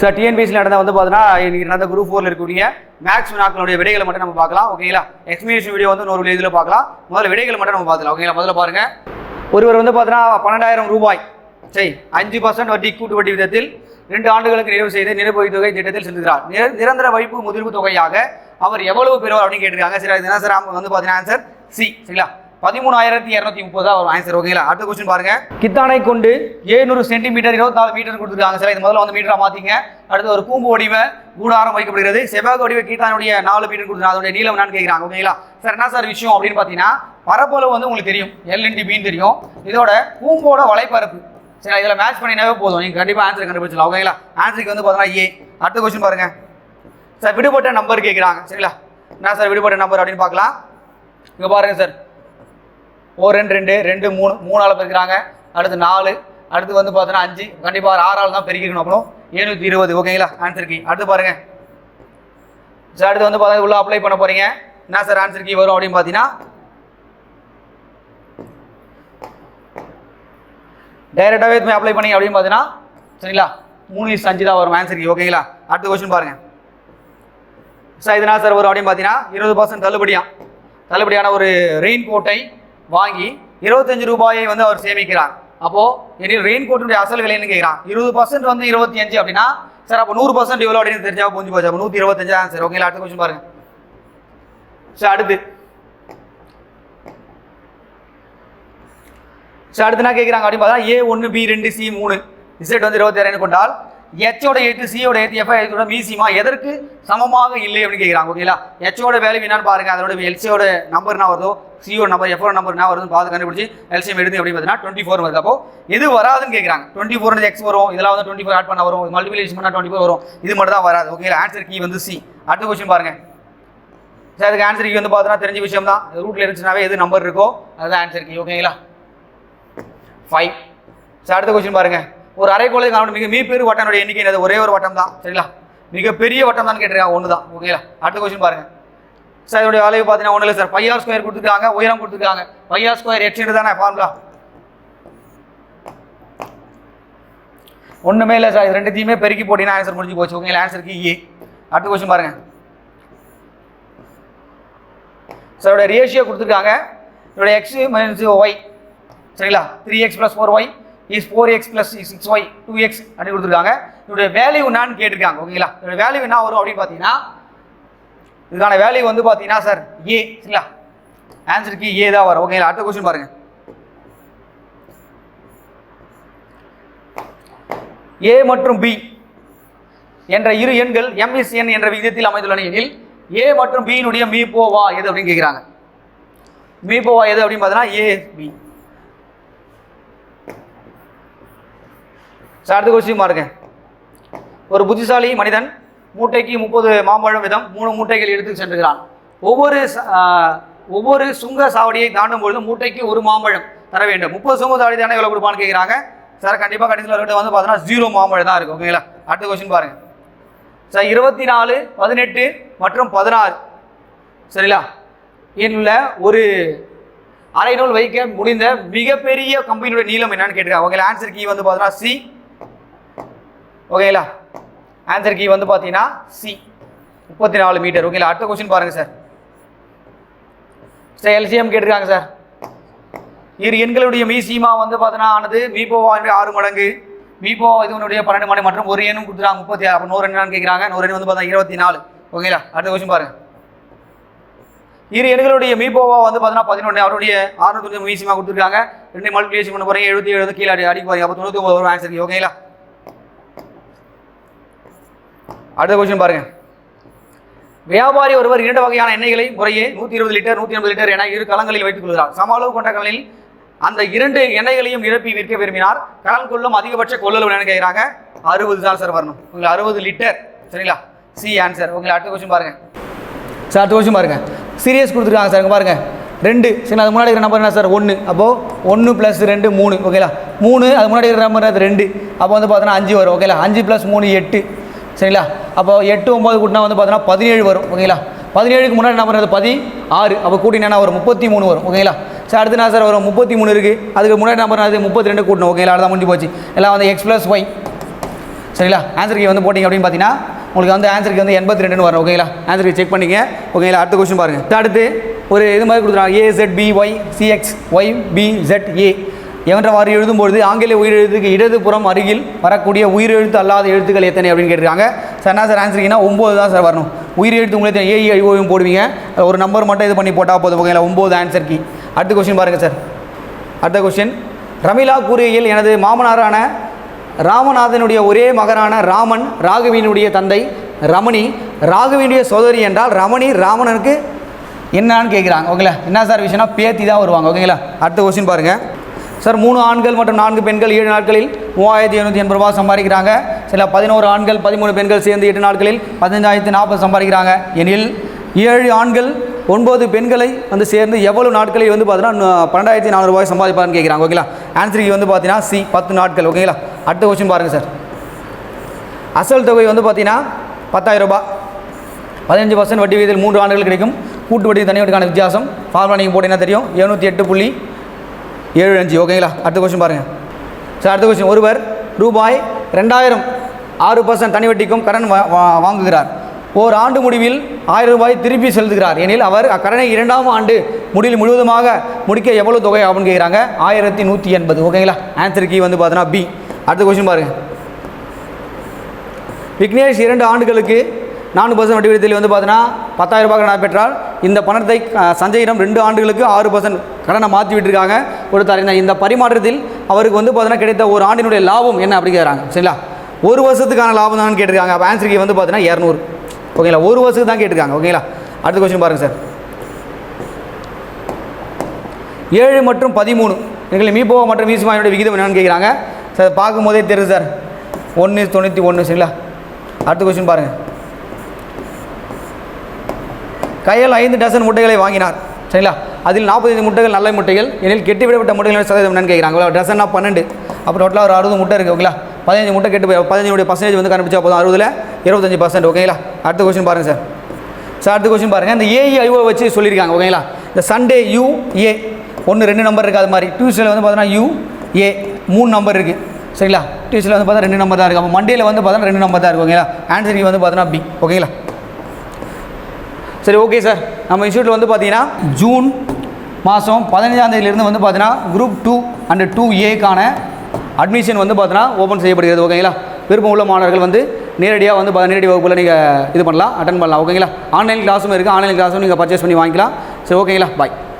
Sir டிஎன்பிஎஸ்சியில் நடந்த வந்து பார்த்தீங்கன்னா இன்னைக்கு நடந்த குரூப் ஃபோரில் இருக்கக்கூடிய மேக்ஸ் நாட்களுடைய விடைகளை மட்டும் நம்ம பார்க்கலாம். ஓகேங்களா எக்ஸ்பிளேஷன் வீடியோ வந்து இன்னொரு இதில் பார்க்கலாம். முதல்ல விடைகளை மட்டும் நம்ம பார்க்கலாம் ஓகேங்களா முதல்ல பாருங்க. ஒருவர் வந்து பார்த்தீங்கன்னா பன்னெண்டாயிரம் ரூபாய் சரி அஞ்சு பர்சன்ட் வட்டி கூட்டு வட்டி விதத்தில் ரெண்டு ஆண்டுகளுக்கு நிறைவு செய்து நிரப்பொகை தொகை திட்டத்தில் செலுத்துகிறார். நிரந்தர வைப்பு முதிர்வு தொகையாக அவர் எவ்வளவு பெறுவார் அப்படின்னு கேட்டிருக்காங்க. சரி அது என்ன சார்? வந்து பார்த்தீங்கன்னா ஆன்சர் சி சரிங்களா? பதிமூணாயிரத்தி இரநூத்தி முப்பது தான் வரும். ஆன்சர் ஓகேங்களா. அடுத்த கொஸ்டின் பாருங்க. கித்தானை கொண்டு ஏழுநூறு சென்டிமீட்டர் இருபத்தி நாலு மீட்டர் கொடுத்துருக்காங்க. சார் இது முதல்ல வந்து மீட்டரா மாத்திங்க. அடுத்து ஒரு கூம்பு வடிவ கூடாரம் வைக்கப்படுகிறது. செவ்வாய் வடிவ கீத்தானுடைய நாலு மீட்டர் கொடுத்துருக்காங்க. அதோடைய நீளம் என்னன்னு கேட்குறாங்க ஓகேங்களா. சார் என்ன சார் விஷயம் அப்படின்னு பார்த்தீங்கன்னா பரப்பளவு வந்து உங்களுக்கு தெரியும். எல் இன்டி பின்னு தெரியும். இதோட கூம்போட வலைப்பரப்பு. சரி இதில் மேட்ச் பண்ணினாவே போதும். நீங்கள் கண்டிப்பாக ஆன்சர் கண்டுபிடிச்சலாம் ஓகேங்களா. ஆன்சருக்கு வந்து பார்த்தீங்கன்னா ஏ அடுத்த கொஸ்டின் பாருங்க. சார் விடுபட்ட நம்பர் கேட்குறாங்க சரிங்களா. என்ன சார் விடுபட்ட நம்பர் அப்படின்னு பார்க்கலாம் இங்கே பாருங்க சார். ஓ ரெண்டு ரெண்டு ரெண்டு மூணு மூணால் பெருக்கிறாங்க. அடுத்து நாலு அடுத்து வந்து பார்த்தோன்னா அஞ்சு. கண்டிப்பாக ஆறால் தான் பெருக்கிக்கணும் அப்புறம் எழுநூற்றி இருபது ஓகேங்களா? Answer key. அடுத்து பாருங்கள் சார் அடுத்து வந்து பார்த்தா உள்ளே அப்ளை பண்ண போகிறீங்க என்ன சார் ஆன்சர் கீ வரும் அப்படின்னு பார்த்தீங்கன்னா டைரெக்டாகவே எதுவுமே அப்ளை பண்ணி அப்படின்னு பார்த்தீங்கன்னா சரிங்களா? மூணு இஸ் அஞ்சு தான் வரும் ஆன்சர் கீ ஓகேங்களா? அடுத்த கொஸ்டின் பாருங்கள் சார் இதனால் சார் வரும் அப்படின்னு பார்த்தீங்கன்னா இருபது பர்சன்ட் தள்ளுபடியாக தள்ளுபடியான ஒரு ரெயின் கோட்டை வாங்கி இருபத்தஞ்சு ரூபாயை வந்து அவர் சேமிக்கிறார். அப்போ எனில் ரெயின் கோட்டுடைய அசல் விலைன்னு கேட்குறான் இருபது பர்சன்ட் வந்து இருபத்தி அஞ்சு அப்படின்னா சார் அப்போ நூறு பர்சன்ட் எவ்வளோ அப்படின்னு தெரிஞ்சா புரிஞ்சு போச்சு. அப்போ நூற்றி இருபத்தஞ்சு? சார் ஓகேங்களா அடுத்த கொஸ்டின் பாருங்க. சார் அடுத்து. சார் அடுத்து என்ன கேட்குறாங்க அப்படின்னு பார்த்தா ஏ ஒன்று பி ரெண்டு சி மூணு இசட் வந்து இருபத்தி இருபத்தாயிரம் கொண்டால் எச்சோட எழுத்து சியோட எழுத்து எஃப்ஐ எழுத்தோட மீசிமா எதற்கு சமமாக இல்லை அப்படின்னு கேட்குறாங்க ஓகேங்களா? எச்சோட வேல்யூ என்னன்னு பாருங்க அதோட எல்சியோட நம்பர் என்ன வருதோ சியோட நம்பர் எஃப்ஓ நம்பர் என்ன வருதுன்னு பார்த்து கண்டுபிடிச்சி எல்சிஎம் எடுத்து எப்படி பார்த்தீங்கன்னா டுவெண்ட்டி ஃபோர் வருது. அப்போ இது வராதுன்னு கேட்குறாங்க டுவெண்ட்டி ஃபோர் எக்ஸ் வரும் இதெல்லாம் வந்து டுவெண்ட்டி ஃபோர் ஆட் பண்ண வரும் மல்டிபிளேஷன் பண்ணால் டுவெண்ட்டி ஃபோர் வரும் இது மட்டும் தான் வராது ஓகேங்களா? ஆன்சர் கீ வந்து சி அடுத்த கொஸ்டின் பாருங்க. சார் அதுக்கு ஆன்சர் கீ வந்து பார்த்தீங்கன்னா தெரிஞ்ச விஷயம் தான். ரூட்டில் இருந்துச்சுனாவே எது நம்பர் இருக்கோ அதுதான் ஆன்சர் கீ ஓகேங்களா? ஃபைவ் சார் அடுத்த கொஸ்டின் பாருங்க. ஒரு அரைக்கோளை காணப்படும் மிக மிகப்பெரிய வட்டனுடைய எண்ணிக்கை என்னது? ஒரே ஒரு வட்டம் தான். சரிங்களா? மிகப்பெரிய வட்டம் தான் கேட்டிருக்காங்க. ஒன்று தான் ஓகேங்களா அடுத்த கொஸ்டின் பாருங்க. சார் இதோடைய அளவு பார்த்தீங்கன்னா ஒன்றும் இல்லை சார். பையார் ஸ்கொயர் கொடுத்துருக்காங்க. உயரம் கொடுத்துருக்காங்க. பையார் ஸ்கொயர் எட்டு தானே ஃபார்முலா ஒன்றுமே இல்லை சார். இது ரெண்டுத்தையுமே பெருக்கி போட்டீங்கன்னா ஆன்சர் முடிஞ்சு போச்சு. ஓகேங்களா ஆன்சருக்கு ஏ e. அடுத்த கொஸ்டின் பாருங்க. சார் இதோட ரேஷியோ கொடுத்துருக்காங்க. இதோட எக்ஸ் மைனஸ் ஒய் சரிங்களா? Three x plus four y is four x plus six y two x அப்படின்னு கொடுத்துருக்காங்க. இதோட வேல்யூ என்னான்னு கேட்டிருக்காங்க ஓகேங்களா இதோட வேல்யூ என்ன வரும் அப்படின்னு பார்த்தீங்கன்னா இதுக்கான வேல்யூ வந்து பார்த்தீங்கன்னா சார் ஏ சரிங்களா? ஆன்சருக்கு ஏ தான் வரும் ஓகேங்களா அடுத்த கொஸ்டின் பாருங்க. ஏ மற்றும் பி என்ற இரு எண்கள் எம்எஸ்என் என்ற விகிதத்தில் அமைந்துள்ளன எனில் ஏ மற்றும் பியினுடைய மீபோவா எது அப்படின்னு கேட்குறாங்க? மீபோவா எது அப்படின்னு பார்த்தீங்கன்னா ஏ பி சார் அடுத்த கொஸ்டின் பாருங்க. ஒரு புத்திசாலி மனிதன் மூட்டைக்கு முப்பது மாம்பழம் விதம் மூணு மூட்டைகள் எடுத்து சென்றுகிறான். ஒவ்வொரு ஒவ்வொரு சுங்க சாவடியை தாண்டும் பொழுது மூட்டைக்கு ஒரு மாம்பழம் தர வேண்டும். முப்பது சுங்க சாவடி தானே எவ்வளோ கொடுப்பான்னு கேட்குறாங்க சார் கண்டிப்பாக கடைசியில் அவர்கிட்ட வந்து பார்த்தோன்னா ஜீரோ மாம்பழம் தான் இருக்கும். ஓகேங்களா? அடுத்த கொஸ்டின் பாருங்க. சார் இருபத்தி நாலு பதினெட்டு மற்றும் பதினாறு. சரிங்களா? இதில் ஒரு அரை நூல் வைக்க முடிந்த மிகப்பெரிய கம்பெனியோட நீளம் என்னன்னு கேட்டிருக்காங்க. ஓகே ஆன்சர் கீ வந்து பார்த்தோன்னா சி ஓகேங்களா ஆன்சர் கீ வந்து பார்த்தீங்கன்னா சி முப்பத்தி நாலு மீட்டர் ஓகேங்களா? அடுத்த கொஸ்டின் பாருங்கள் சார் சார் எல்சிஎம் கேட்டிருக்காங்க சார் இரு எண்களுடைய மீசிமா வந்து பார்த்தீங்கன்னா ஆனது மீபோவாவுடைய ஆறு மடங்கு. மீபோ இதனுடைய பன்னெண்டு மடங்கு மற்றும் ஒரு எண்ணும் கொடுத்துறாங்க முப்பத்தி ஆறு. அப்போ நூறு எண்ணு கேட்குறாங்க நூறு எண் வந்து பார்த்தா இருபத்தி நாலு ஓகேங்களா? அடுத்த கொஸ்டின் பாருங்கள் இரு எண்களுடைய மீபோவா வந்து பார்த்தீங்கன்னா பதினொன்று அவருடைய ஆறுநூத்தி மீசிமா கொடுத்துருக்காங்க. ரெண்டு மல்டிபிளேஷன் பண்ண போகிறீங்க எழுபத்தி எழுபது கீழே அடி அடிக்கு போறீங்க. அப்போ தொண்ணூற்றி ஒன்பது வரும் ஆன்சர் ஓகேங்களா? அடுத்த கொஸ்டின் பாருங்க. வியாபாரி ஒருவர் இரண்டு வகையான எண்ணெய்களை முறையே நூற்றி இருபது லிட்டர் நூற்றி ஐம்பது லிட்டர் என இரு கலங்களில் வைத்துக் கொள்கிறார். சம அளவு கொண்ட கலனில் அந்த இரண்டு எண்ணெய்களையும் நிரப்பி விற்க விரும்பினார். கலன் கொள்ளும் அதிகபட்ச கொள்ளளவு நினைக்கிறாங்க கேட்குறாங்க அறுபது தான் சார் வரணும். உங்களுக்கு அறுபது லிட்டர் சரிங்களா? சி ஆன்சர் உங்களை அடுத்த கொஸ்டின் பாருங்க. சார் அடுத்த கொஸ்டின் பாருங்க. சீரியஸ் கொடுத்துருக்காங்க சார் இங்க பாருங்க. ரெண்டு. சரி அது முன்னாடி இருக்கிற நம்பர் என்ன சார் ஒன்று அப்போது ஒன்று ப்ளஸ் ரெண்டு மூணு. ஓகேலா மூணு அது முன்னாடி இருக்கிற நம்பர் அது ரெண்டு. அப்போ வந்து பார்த்தோன்னா அஞ்சு வரும். ஓகேலா அஞ்சு ப்ளஸ் மூணு எட்டு. சரிங்களா? அப்போ எட்டு ஒம்பது கூட்டினா வந்து பார்த்தீங்கன்னா பதினேழு வரும் ஓகேங்களா? பதினேழுக்கு முன்னாடி நம்பர் பண்ணுறது? பதி ஆறு அப்போ கூட்டினா ஒரு முப்பத்தி மூணு வரும் ஓகேங்களா? சார் அடுத்து நான் சார் வரும்? முப்பத்தி மூணு இருக்குது அதுக்கு முன்னாடி நம்பர் அது முப்பத்தி ரெண்டு கூட்டணும் ஓகேங்களா? அதான் முடிஞ்சு போச்சு. எல்லாம் வந்து எக்ஸ் ப்ளஸ் ஒய் சரிங்களா? ஆன்சர் கீ வந்து போட்டிங்க அப்படின்னு பார்த்தீங்கன்னா உங்களுக்கு வந்து ஆன்சர் கீ வந்து எண்பத்தி ரெண்டுன்னு வரும் ஓகேங்களா? ஆன்சர் செக் பண்ணிங்க ஓகேங்களா? அடுத்த கொஸ்டின் பாருங்கள் அடுத்து ஒரு இது மாதிரி கொடுத்துருக்காங்க. A set B Y CX Y B Z A எவன்றவாறு எழுதும்பொழுது ஆங்கில உயிரெழுத்துக்கு இடதுபுறம் அருகில் வரக்கூடிய உயிரெழுத்து அல்லாத எழுத்துக்கள் எத்தனை அப்படின்னு கேட்டிருக்காங்க. சார் என்ன சார் ஆன்சர் ஒம்பது தான் சார் வரணும். உயிரெழுத்து உங்களுக்கு ஏஐ ஐஓயும் போடுவீங்க. ஒரு நம்பர் மட்டும் இது பண்ணி போட்டால் போதும். ஓகேங்களா? ஒம்பது ஆன்சர் கி அடுத்த கொஸ்டின் பாருங்கள் சார் அடுத்த கொஸ்டின் ரமிலா கூறுகையில் எனது மாமனாரான ராமநாதனுடைய ஒரே மகனான ராமன் ராகவினுடைய தந்தை ரமணி ராகவினுடைய சோதரி என்றால் ரமணி ராமணனுக்கு என்னான்னு கேட்குறாங்க ஓகேங்களா? என்ன சார் விஷயம்னா பேத்தி தான் வருவாங்க. ஓகேங்களா? அடுத்த கொஸ்டின் பாருங்கள் சார் மூணு ஆண்கள் மற்றும் நான்கு பெண்கள் ஏழு நாட்களில் மூவாயிரத்தி எழுநூற்றி எண்பது ரூபா சம்பாதிக்கிறாங்க. சில பதினோரு ஆண்கள் பதிமூணு பெண்கள் சேர்ந்து எட்டு நாட்களில் பதினஞ்சாயிரத்தி நாற்பது சம்பாதிக்கிறாங்க. எனில் ஏழு ஆண்கள் ஒன்பது பெண்களை வந்து சேர்ந்து எவ்வளவு நாட்களில் வந்து பார்த்தீங்கன்னா பன்னெண்டாயிரத்தி நானூறு ரூபாய் சம்பாதிப்பாருன்னு கேட்குறாங்க. ஓகேங்களா? ஆன்சருக்கு வந்து பார்த்தீங்கன்னா சி பத்து நாட்கள். ஓகேங்களா? அடுத்த கொஸ்டின் பாருங்கள் சார். அசல் தொகை வந்து பார்த்தீங்கன்னா பத்தாயிரம் ரூபாய். பதினஞ்சு பர்சன்ட் வட்டி விகிதத்தில் மூன்று ஆண்டுகள் கிடைக்கும். கூட்டு வட்டி தனி வட்டிக்கான வித்தியாசம். ஃபார்முலா நீங்கள் போட்டிங்கன்னா தெரியும். எழுநூற்றி எட்டு புள்ளி ஏழு அஞ்சு ஓகேங்களா அடுத்த கொஸ்டின் பாருங்கள் சார் அடுத்த கொஸ்டின் ஒருவர் ரூபாய் ரெண்டாயிரம் ஆறு பர்சன்ட் தனி வட்டிக்கும் கடன் வா- வாங்குகிறார். ஓர் ஆண்டு முடிவில் ஆயிரம் ரூபாய் திருப்பி செலுத்துகிறார். எனில் அவர் அக்கடனை இரண்டாம் ஆண்டு முடிவில் முழுவதுமாக முடிக்க எவ்வளவு தொகை ஆகும்னு கேட்குறாங்க ஆயிரத்தி நூற்றி எண்பது ஓகேங்களா ஆன்சர் கீ வந்து பார்த்தீங்கன்னா பி அடுத்த கொஸ்டின் பாருங்கள் விக்னேஷ் இரண்டு ஆண்டுகளுக்கு நான்கு பர்சன்ட் வட்டி விகிதத்தில் வந்து பார்த்தீங்கன்னா பத்தாயிரம் ரூபாய் கடன் பெற்றால் இந்த பணத்தை சஞ்சயிடம் ரெண்டு ஆண்டுகளுக்கு ஆறு பர்சன்ட் கடனை மாற்றி விட்டுருக்காங்க. கொடுத்தாரு இந்த இந்த பரிமாற்றத்தில் அவருக்கு வந்து பார்த்தீங்கன்னா கிடைத்த ஒரு ஆண்டினுடைய லாபம் என்ன அப்படி கேட்குறாங்க. சரிங்களா? ஒரு வருஷத்துக்கான லாபம் தான் கேட்டிருக்காங்க. அப்போ ஆன்சருக்கு வந்து பார்த்தீங்கன்னா இரநூறு. ஓகேங்களா? ஒரு வருஷத்துக்கு தான் கேட்டிருக்காங்க. ஓகேங்களா? அடுத்த கொஸ்டின் பாருங்கள் சார். ஏழு மற்றும் பதிமூணு. எங்களுக்கு மீபோ மற்றும் மீசுமாயினுடைய விகிதம் என்னென்னு கேட்குறாங்க. சார் பார்க்கும்போதே தெரியுது சார். ஒன்று தொண்ணூற்றி ஒன்று சரிங்களா? அடுத்த கொஸ்டின் பாருங்கள் கையில் ஐந்து டசன் முட்டைகளை வாங்கினார். சரிங்களா? அதில் நாற்பத்தைந்து முட்டைகள் நல்ல முட்டைகள் எனில் கெட்டு விடப்பட்ட முட்டைகள் சதவீதம் என்னன்னு கேட்குறாங்க. டசன்னா பன்னெண்டு. அப்போ டோட்டலாக ஒரு அறுபது முட்டை இருக்குது ஓகேங்களா? பதினஞ்சு முட்டை கெட்டு போய் பதினஞ்சுடைய பர்சன்டேஜ் வந்து கண்டுபிடிச்சா போதும் அறுபதில் இருபத்தஞ்சு பர்சன்ட் ஓகேங்களா? அடுத்த கொஸ்டின் பாருங்கள் சார் சார் அடுத்த கொஸ்டின் பாருங்கள் இந்த ஏஇஐஓ வச்சு சொல்லியிருக்காங்க ஓகேங்களா? இந்த சண்டே யூ ஏ ஒன்று ரெண்டு நம்பர் இருக்குது அது மாதிரி. டியூஸ்டேல வந்து பார்த்தீங்கன்னா யூ ஏ மூணு நம்பர் இருக்குது சரிங்களா? டியூஸ்டேல வந்து பார்த்தா ரெண்டு நம்பர் தான் இருக்குது அப்போ மண்டேல வந்து பார்த்தீங்கன்னா ரெண்டு நம்பர் தான் இருக்குது ஓகேங்களா? ஆன்சர் வந்து பார்த்தீங்கன்னா பி ஓகேங்களா? சரி ஓகே சார் நம்ம இன்ஸ்டியூட்டில் வந்து பார்த்தீங்கன்னா ஜூன் மாதம் பதினஞ்சாந்தேதியிலேருந்து வந்து பார்த்தீங்கன்னா குரூப் டூ அண்ட் டூ ஏக்கான அட்மிஷன் வந்து பார்த்தீங்கன்னா ஓப்பன் செய்யப்படுகிறது ஓகேங்களா விருப்பம் உள்ள மாணவர்கள் வந்து நேரடியாக வந்து நேரடி வகுப்பில் நீங்கள் இது பண்ணலாம் அட்டன் பண்ணலாம் ஓகேங்களா ஆன்லைன் கிளாஸும் இருக்குது ஆன்லைன் கிளாஸும் நீங்கள் பர்ச்சேஸ் பண்ணி வாங்கிக்கலாம். சரி ஓகேங்களா பாய்